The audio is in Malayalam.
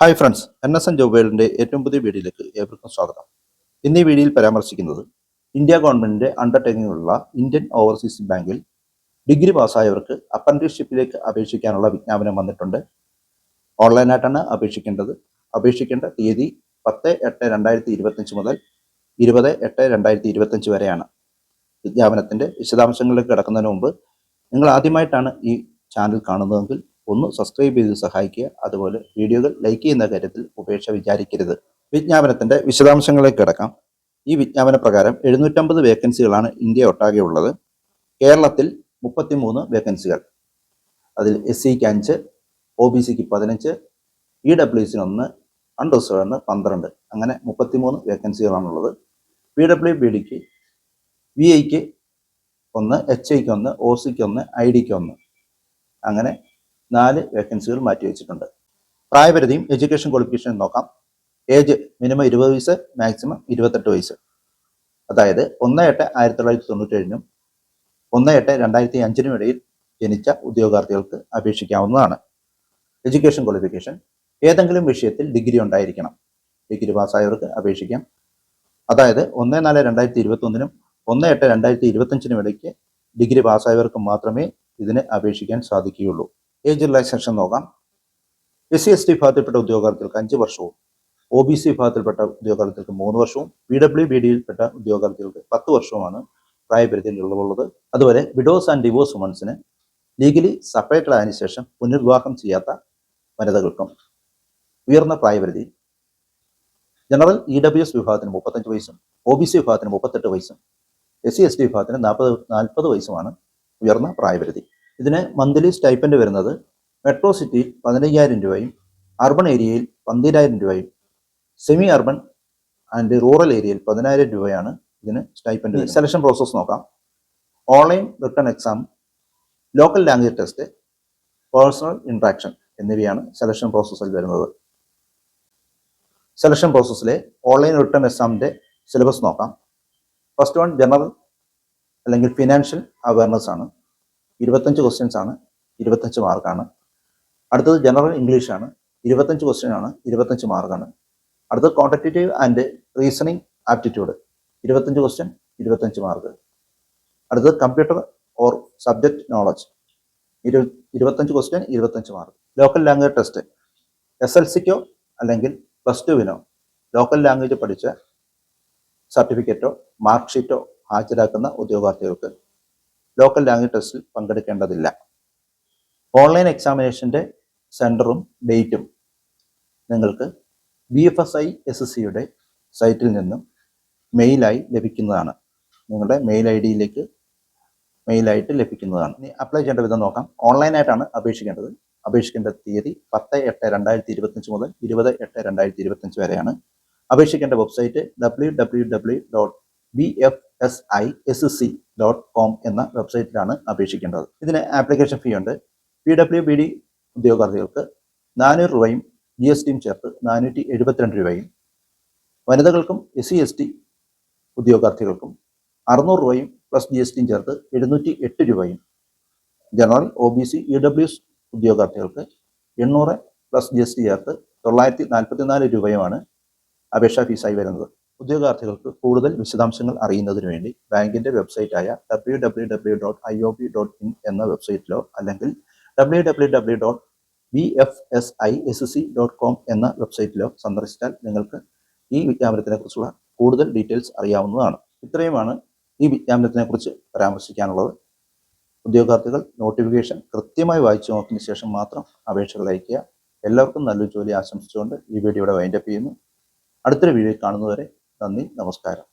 Hi friends N S N job ഏറ്റവും പുതിയ വീഡിയോയിലേക്ക് ഏവർക്കും സ്വാഗതം. ഇന്ന് ഈ വീഡിയോയിൽ പരാമർശിക്കുന്നത് ഇന്ത്യ ഗവൺമെന്റിന്റെ അണ്ടർടേക്കിംഗിലുള്ള ഇന്ത്യൻ ഓവർസീസ് ബാങ്കിൽ ഡിഗ്രി പാസ്സായവർക്ക് അപ്രന്റീസ്ഷിപ്പിലേക്ക് അപേക്ഷിക്കാനുള്ള വിജ്ഞാപനം വന്നിട്ടുണ്ട്. ഓൺലൈനായിട്ടാണ് അപേക്ഷിക്കേണ്ടത്. അപേക്ഷിക്കേണ്ട തീയതി പത്ത് എട്ട് രണ്ടായിരത്തി ഇരുപത്തഞ്ച് മുതൽ ഇരുപത് എട്ട് രണ്ടായിരത്തി ഇരുപത്തഞ്ച് വരെയാണ്. വിജ്ഞാപനത്തിന്റെ വിശദാംശങ്ങളിലേക്ക് കിടക്കുന്നതിന് മുമ്പ് നിങ്ങൾ ആദ്യമായിട്ടാണ് ഈ ചാനൽ കാണുന്നതെങ്കിൽ ഒന്ന് സബ്സ്ക്രൈബ് ചെയ്ത് സഹായിക്കുക. അതുപോലെ വീഡിയോകൾ ലൈക്ക് ചെയ്യുന്ന കാര്യത്തിൽ ഉപേക്ഷ വിചാരിക്കരുത്. വിജ്ഞാപനത്തിന്റെ വിശദാംശങ്ങളിലേക്ക് കിടക്കാം. ഈ വിജ്ഞാപന പ്രകാരം എഴുന്നൂറ്റമ്പത് വേക്കൻസികളാണ് ഇന്ത്യ ഒട്ടാകെ ഉള്ളത്. കേരളത്തിൽ മുപ്പത്തിമൂന്ന് വേക്കൻസികൾ അതിൽ എസ് സിക്ക് അഞ്ച് ഒ ബി സിക്ക് പതിനഞ്ച് ഇ ഡബ്ല്യു സിന് ഒന്ന് അൺറിസർവ്ഡിന് പന്ത്രണ്ട്. അങ്ങനെ മുപ്പത്തിമൂന്ന് വേക്കൻസികളാണുള്ളത് പി ഡബ്ല്യു ബി ഡിക്ക് വി ഐക്ക് ഒന്ന് എച്ച് ഐക്ക് ഒന്ന് ഒ സിക്ക് ഒന്ന് ഐ ഡിക്ക് ഒന്ന്. അങ്ങനെ നാല് വേക്കൻസികൾ മാറ്റിവെച്ചിട്ടുണ്ട് പ്രായപരിധിയും എഡ്യൂക്കേഷൻ ക്വാളിഫിക്കേഷനും നോക്കാം. ഏജ് മിനിമം ഇരുപത് വയസ്സ് മാക്സിമം ഇരുപത്തെട്ട് വയസ്സ്. അതായത് ഒന്ന് എട്ട് ആയിരത്തി തൊള്ളായിരത്തി തൊണ്ണൂറ്റേഴിനും ഒന്ന് എട്ട് രണ്ടായിരത്തി അഞ്ചിനും ഇടയിൽ ജനിച്ച ഉദ്യോഗാർത്ഥികൾക്ക് അപേക്ഷിക്കാവുന്നതാണ്. എഡ്യൂക്കേഷൻ ക്വാളിഫിക്കേഷൻ ഏതെങ്കിലും വിഷയത്തിൽ ഡിഗ്രി ഉണ്ടായിരിക്കണം. ഡിഗ്രി പാസ്സായവർക്ക് അപേക്ഷിക്കാം. അതായത് ഒന്ന് നാല് രണ്ടായിരത്തി ഇരുപത്തി ഒന്നിനും ഒന്ന് എട്ട് രണ്ടായിരത്തി ഇരുപത്തഞ്ചിനും ഇടയ്ക്ക് ഡിഗ്രി പാസ്സായവർക്ക് മാത്രമേ ഇതിന് അപേക്ഷിക്കാൻ സാധിക്കുകയുള്ളൂ. ഏജ് റിലാക്സേഷൻ നോക്കാം. എസ് സി എസ് ടി വിഭാഗത്തിൽപ്പെട്ട ഉദ്യോഗാർത്ഥികൾക്ക് അഞ്ച് വർഷവും ഒ ബി സി വിഭാഗത്തിൽപ്പെട്ട ഉദ്യോഗാർത്ഥികൾക്ക് മൂന്ന് വർഷവും പി ഡബ്ല്യു ബി ഡിയിൽപ്പെട്ട ഉദ്യോഗാർത്ഥികൾക്ക് പത്ത് വർഷവുമാണ് പ്രായപരിധിയിൽ ഉള്ളത് അതുവരെ വിഡോസ് ആൻഡ് ഡിവോഴ്സ് വുമൺസിന് ലീഗലി സെപ്പറേറ്റഡ് ആയതിനു ശേഷം പുനർവിവാഹം ചെയ്യാത്ത വനിതകൾക്കും ഉയർന്ന പ്രായപരിധി. ജനറൽ ഇ ഡബ്ല്യു എസ് വിഭാഗത്തിന് മുപ്പത്തഞ്ച് വയസ്സും ഒ ബി സി വിഭാഗത്തിന് മുപ്പത്തെട്ട് വയസ്സും എസ് സി എസ് ടി വിഭാഗത്തിന് നാൽപ്പത് നാൽപ്പത് വയസ്സുമാണ് ഉയർന്ന പ്രായപരിധി. ഇതിന് മന്ത്ലി സ്റ്റൈപ്പൻഡ് വരുന്നത് മെട്രോ സിറ്റിയിൽ പതിനയ്യായിരം രൂപയും അർബൺ ഏരിയയിൽ പന്തിരായിരം രൂപയും സെമി അർബൺ ആൻഡ് റൂറൽ ഏരിയയിൽ പതിനായിരം രൂപയാണ് ഇതിന് സ്റ്റൈപ്പൻഡ് സെലക്ഷൻ പ്രോസസ്സ് നോക്കാം. Online written exam local language test personal interaction എന്നിവയാണ് സെലക്ഷൻ പ്രോസസ്സിൽ വരുന്നത്. സെലക്ഷൻ പ്രോസസ്സിലെ ഓൺലൈൻ റിട്ടേൺ എക്സാമിന്റെ സിലബസ് നോക്കാം. ഫസ്റ്റ് വൺ ജനറൽ അല്ലെങ്കിൽ ഫിനാൻഷ്യൽ അവയർനെസ് ആണ്. ഇരുപത്തഞ്ച് ക്വസ്റ്റ്യൻസ് ആണ് ഇരുപത്തഞ്ച് മാർക്കാണ് അടുത്തത് ജനറൽ ഇംഗ്ലീഷ് ആണ് ഇരുപത്തഞ്ച് ക്വസ്റ്റ്യൻ ആണ് ഇരുപത്തഞ്ച് മാർക്കാണ് അടുത്തത് കോമ്പറ്റേറ്റീവ് ആൻഡ് റീസണിങ് ആപ്റ്റിറ്റ്യൂഡ് ഇരുപത്തഞ്ച് ക്വസ്റ്റ്യൻ ഇരുപത്തഞ്ച് മാർക്ക് അടുത്തത് കമ്പ്യൂട്ടർ ഓർ സബ്ജക്റ്റ് നോളജ് ഇരു ഇരുപത്തഞ്ച് ക്വസ്റ്റ്യൻ ഇരുപത്തഞ്ച് mark local language test S L സിക്കോ അല്ലെങ്കിൽ പ്ലസ് ടുവിനോ ലോക്കൽ ലാംഗ്വേജ് പഠിച്ച സർട്ടിഫിക്കറ്റോ മാർക്ക് ഷീറ്റോ ഹാജരാക്കുന്ന ഉദ്യോഗാർത്ഥികൾക്ക് ലോക്കൽ ലാംഗ്വേജ് ടെസ്റ്റിൽ പങ്കെടുക്കേണ്ടതില്ല. ഓൺലൈൻ എക്സാമിനേഷന്റെ സെന്ററും ഡേറ്റും നിങ്ങൾക്ക് B F S I S S സിയുടെ സൈറ്റിൽ നിന്നും മെയിലായി ലഭിക്കുന്നതാണ്. നിങ്ങളുടെ മെയിൽ ഐ ഡിയിലേക്ക് മെയിലായിട്ട് ലഭിക്കുന്നതാണ്. ഇനി അപ്ലൈ ചെയ്യേണ്ട വിധം നോക്കാം. ഓൺലൈനായിട്ടാണ് അപേക്ഷിക്കേണ്ടത്. അപേക്ഷിക്കേണ്ട തീയതി പത്ത് എട്ട് രണ്ടായിരത്തി ഇരുപത്തഞ്ച് മുതൽ ഇരുപത് എട്ട് രണ്ടായിരത്തി ഇരുപത്തഞ്ച് വരെയാണ്. അപേക്ഷിക്കേണ്ട website W W W dot B F S I S C dot com എന്ന വെബ്സൈറ്റിലാണ് അപേക്ഷിക്കേണ്ടത്. ഇതിന് ആപ്ലിക്കേഷൻ ഫീ ഉണ്ട്. പി ഡബ്ല്യു ബി ഡി ഉദ്യോഗാർത്ഥികൾക്ക് നാനൂറ് രൂപയും ജി എസ് ടിയും ചേർത്ത് നാനൂറ്റി എഴുപത്തിരണ്ട് രൂപയും വനിതകൾക്കും എസ് സി എസ് ടി ഉദ്യോഗാർത്ഥികൾക്കും അറുന്നൂറ് രൂപയും പ്ലസ് ജി എസ് ടിയും ചേർത്ത് എഴുന്നൂറ്റി എട്ട് രൂപയും general O B C E W S ഉദ്യോഗാർത്ഥികൾക്ക് എണ്ണൂറ് പ്ലസ് ജി എസ് ടി ചേർത്ത് തൊള്ളായിരത്തി നാൽപ്പത്തിനാല് രൂപയുമാണ് അപേക്ഷാ ഫീസായി വരുന്നത്. ഉദ്യോഗാർത്ഥികൾക്ക് കൂടുതൽ വിശദാംശങ്ങൾ അറിയുന്നതിന് വേണ്ടി ബാങ്കിന്റെ വെബ്സൈറ്റായ W W W dot I O B dot in എന്ന വെബ്സൈറ്റിലോ അല്ലെങ്കിൽ W W W dot B F S I S C dot com എന്ന വെബ്സൈറ്റിലോ സന്ദർശിച്ചാൽ നിങ്ങൾക്ക് ഈ വിജ്ഞാപനത്തിനെ കുറിച്ചുള്ള കൂടുതൽ ഡീറ്റെയിൽസ് അറിയാവുന്നതാണ്. ഇത്രയുമാണ് ഈ വിജ്ഞാപനത്തിനെ കുറിച്ച് പരാമർശിക്കാനുള്ളത്. ഉദ്യോഗാർത്ഥികൾ നോട്ടിഫിക്കേഷൻ കൃത്യമായി വായിച്ചു നോക്കിയതിന് ശേഷം മാത്രം അപേക്ഷകൾ അയയ്ക്കുക. എല്ലാവർക്കും നല്ലൊരു ജോലി ആശംസിച്ചുകൊണ്ട് ഈ വീഡിയോ ഇവിടെ വൈൻഡപ്പ് ചെയ്യുന്നു. അടുത്തൊരു വീഡിയോ കാണുന്നതുവരെ നന്ദി നമസ്കാരം.